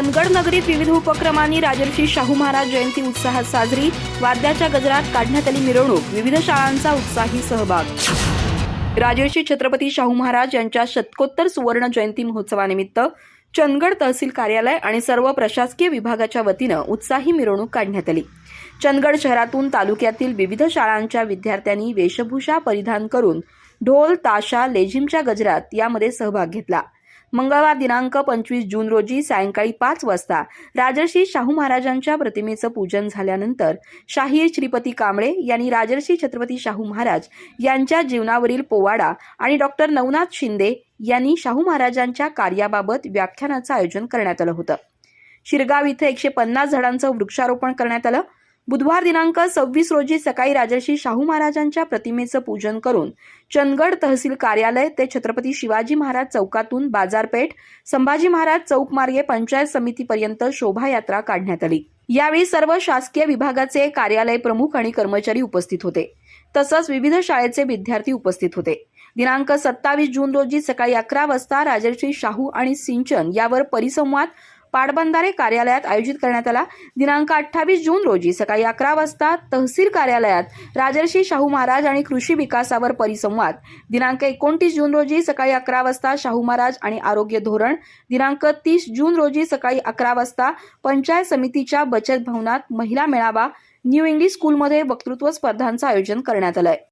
चंदगड नगरीत विविध उपक्रमांनी राजर्षी शाहू महाराज जयंती उत्साहात साजरी. वाद्याच्या गजरात काढण्यात आली मिरवणूक. विविध शाळांचा उत्साही सहभाग. राजर्षी छत्रपती शाहू महाराज यांच्या शतकोत्तर सुवर्ण जयंती महोत्सवानिमित्त चंदगड तहसील कार्यालय आणि सर्व प्रशासकीय विभागाच्या वतीनं उत्साही मिरवणूक काढण्यात आली. चंदगड शहरातून तालुक्यातील विविध शाळांच्या विद्यार्थ्यांनी वेशभूषा परिधान करून ढोल ताशा लेझिमच्या गजरात यामध्ये सहभाग घेतला. मंगळवार दिनांक पंचवीस जून रोजी सायंकाळी पाच वाजता राजर्षी शाहू महाराजांच्या प्रतिमेचं पूजन झाल्यानंतर शाहीर श्रीपती कांबळे यांनी राजर्षी छत्रपती शाहू महाराज यांच्या जीवनावरील पोवाडा आणि डॉक्टर नवनाथ शिंदे यांनी शाहू महाराजांच्या कार्याबाबत व्याख्यानाचं आयोजन करण्यात आलं होतं. शिरगाव इथं एकशे पन्नास झाडांचं वृक्षारोपण करण्यात आलं. बुधवार दिनांक सव्वीस रोजी सकाळी राजर्षी शाहू महाराजांच्या प्रतिमेचं पूजन करून चंदगड तहसील कार्यालय ते छत्रपती शिवाजी महाराज चौकातून बाजारपेठ संभाजी महाराज चौक मार्गे पंचायत समितीपर्यंत शोभायात्रा काढण्यात आली. यावेळी सर्व शासकीय विभागाचे कार्यालय प्रमुख आणि कर्मचारी उपस्थित होते. तसंच विविध शाळेचे विद्यार्थी उपस्थित होते. दिनांक सत्तावीस जून रोजी सकाळी अकरा वाजता राजर्षी शाहू आणि सिंचन यावर परिसंवाद पाटबंधारे कार्यालयात आयोजित करण्यात आला. दिनांक अठ्ठावीस जून रोजी सकाळी अकरा वाजता तहसील कार्यालयात राजर्षी शाहू महाराज आणि कृषी विकासावर परिसंवाद. दिनांक एकोणतीस जून रोजी सकाळी अकरा वाजता शाहू महाराज आणि आरोग्य धोरण. दिनांक तीस जून रोजी सकाळी अकरा वाजता पंचायत समितीच्या बचत भवनात महिला मेळावा. न्यू इंग्लिश स्कूलमध्ये वक्तृत्व स्पर्धांचं आयोजन करण्यात आलंय.